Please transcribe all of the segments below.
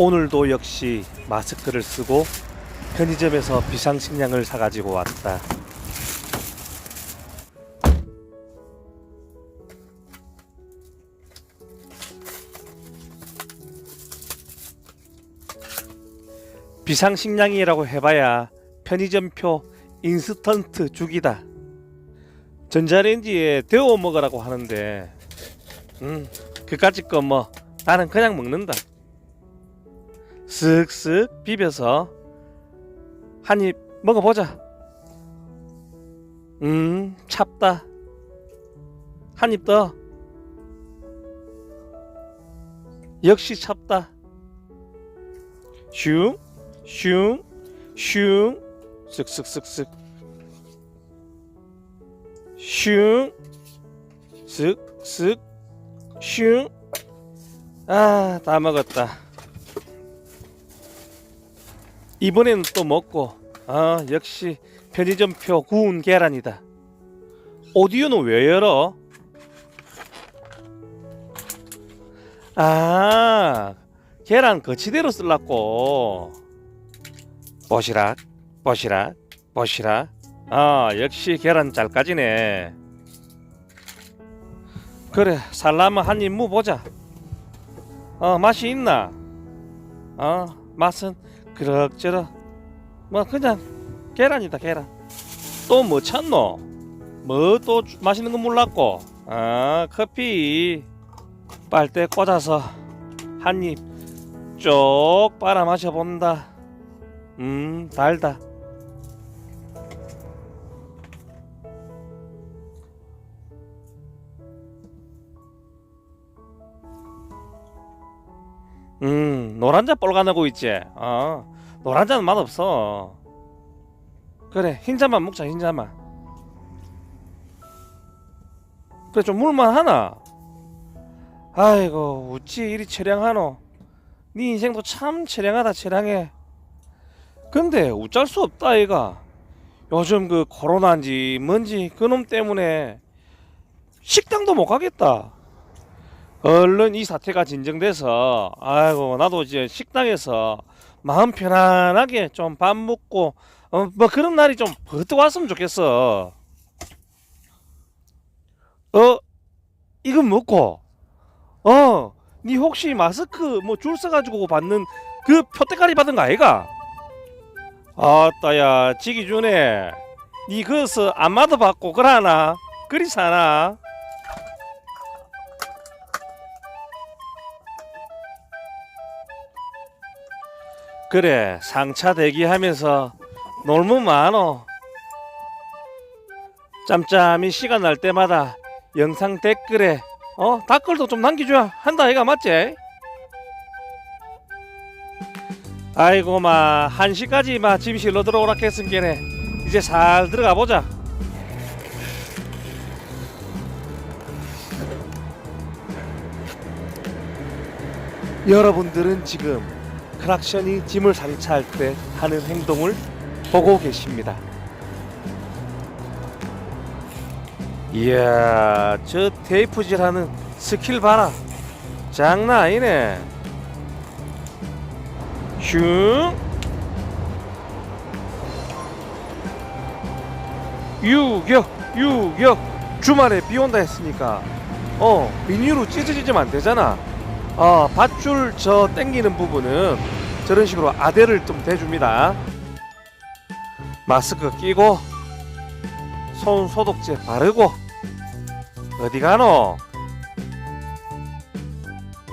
오늘도 역시 마스크를 쓰고 편의점에서 비상식량을 사가지고 왔다. 비상식량이라고 해봐야 편의점표 인스턴트 죽이다. 전자레인지에 데워 먹으라고 하는데, 음, 그까짓 거 뭐 나는 그냥 먹는다. 쓱쓱 비벼서 한 입 먹어보자. 음, 찹다. 한 입 더. 역시 찹다. 슝, 슝, 슝, 쓱쓱쓱쓱. 슝, 쓱쓱, 슝. 아, 다 먹었다. 이번에는 또 먹고, 아, 역시 편의점표 구운 계란이다. 오디오는 왜 열어? 아, 계란 거치대로 쓸라고. 보시락, 보시락, 보시락. 아, 역시 계란 잘 까지네. 그래, 살라면 한입 무보자. 어, 맛이 있나? 어, 맛은 그럭저럭. 뭐 그냥 계란이다, 계란. 또 뭐 찾노? 뭐 또 맛있는 거 몰랐고? 아, 커피. 빨대 꽂아서 한입쪽 빨아 마셔 본다. 음, 달다. 음, 노란자 뻘가나고 있지. 어, 노란자는 맛 없어. 그래, 흰자만 먹자, 흰자만. 그래, 좀 물만 하나. 아이고, 어찌 이리 처량하노. 네 인생도 참 처량하다, 처량해. 근데 어쩔 수 없다, 얘가. 요즘 그 코로나인지 뭔지 그놈 때문에 식당도 못 가겠다. 얼른 이 사태가 진정돼서 아이고 나도 이제 식당에서 마음 편안하게 좀 밥 먹고 어, 뭐 그런 날이 좀 버뜩 왔으면 좋겠어. 어 이건 먹고 어 니 혹시 마스크 뭐 줄 서가지고 받는 그 표대가리 받은 거 아이가? 아따야 지기 주네. 니 그서 안마도 받고 그러나 그리 사나? 그래 상차 대기하면서 놀면 많어. 짬짬이 시간 날 때마다 영상 댓글에 어 댓글도 좀 남겨줘야 한다 이가 맞지? 아이고 마 1시까지 마 짐실로 들어오라 했으니까 이제 살 들어가 보자. 여러분들은 지금 크락션이 짐을 상차할 때 하는 행동을 보고 계십니다. 이야, 저 테이프질하는 스킬 봐라. 장난 아니네. 슝. 유격, 유격. 주말에 비 온다 했으니까, 어, 비닐로 찢어지면 안 되잖아. 어, 밧줄 저 땡기는 부분은 저런 식으로 아대를 좀 대줍니다. 마스크 끼고 손 소독제 바르고 어디 가노?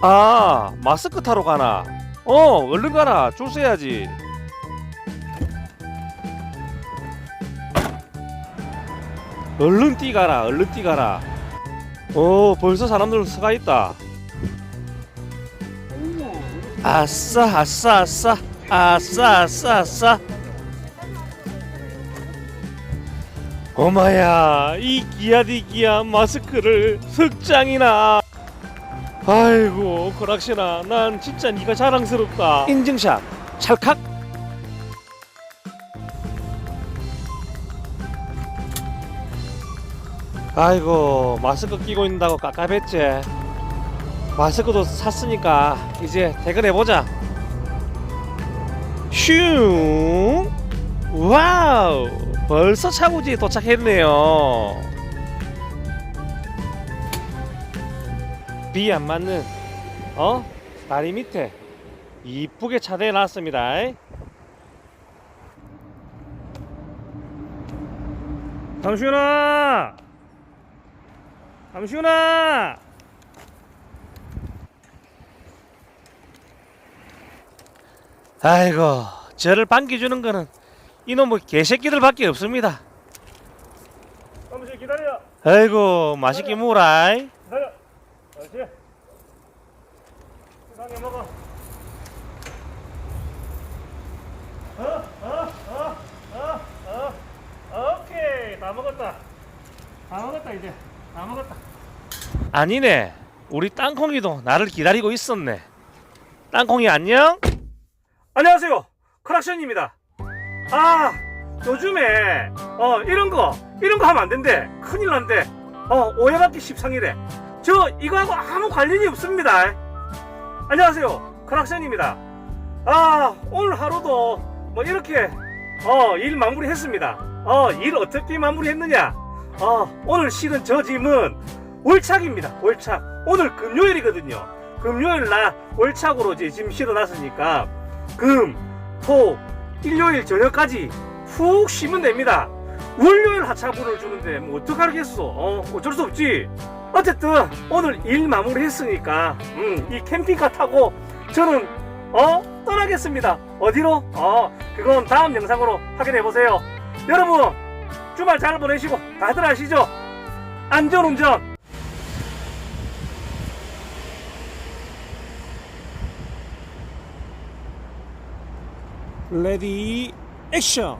아 마스크 타러 가나? 어 얼른 가라 줄 서야지. 얼른 뛰가라 얼른 뛰가라. 어 벌써 사람들 서가 있다. 아싸 아싸 아싸 아싸 아싸 아싸. 어마야 이 기아디 기아 마스크를 석장이나. 아이고 고락신아 난 진짜 네가 자랑스럽다. 인증샷 찰칵. 아이고 마스크 끼고 있는다고 깝깝했지 마스크도 샀으니까 이제 퇴근해보자. 슝! 와우! 벌써 차고지에 도착했네요. 비 안 맞는 어? 다리 밑에 이쁘게 차대해 놨습니다. 당신아! 당신아 아이고 저를 반겨주는 거는 이놈의 개새끼들밖에 없습니다 잠시 기다려. 아이고 맛있게 먹어라 기다려. 그렇지. 세상에 먹어. 어? 어? 어? 어? 어? 오케이. 다 먹었다. 다 먹었다 이제. 다 먹었다. 아니네 우리 땅콩이도 나를 기다리고 있었네 땅콩이 안녕? 안녕하세요. 크락션입니다. 아, 요즘에 어 이런 거 이런 거 하면 안 된대. 큰일 난대. 어 오해받기 십상이래. 저 이거하고 아무 관련이 없습니다. 안녕하세요. 크락션입니다. 아 오늘 하루도 뭐 이렇게 어일 마무리 했습니다. 어일 어떻게 마무리 했느냐? 어 오늘 실은 저 짐은 월착입니다. 월착. 오늘 금요일이거든요. 금요일 날 월착으로 이제 짐 실어놨으니까 금, 토, 일요일 저녁까지 푹 쉬면 됩니다. 월요일 하차분을 주는데 뭐 어떡하겠어? 어, 어쩔 수 없지. 어쨌든 오늘 일 마무리 했으니까 음, 이 캠핑카 타고 저는 어 떠나겠습니다. 어디로? 어 그건 다음 영상으로 확인해 보세요. 여러분 주말 잘 보내시고 다들 아시죠? 안전 운전 레디 액션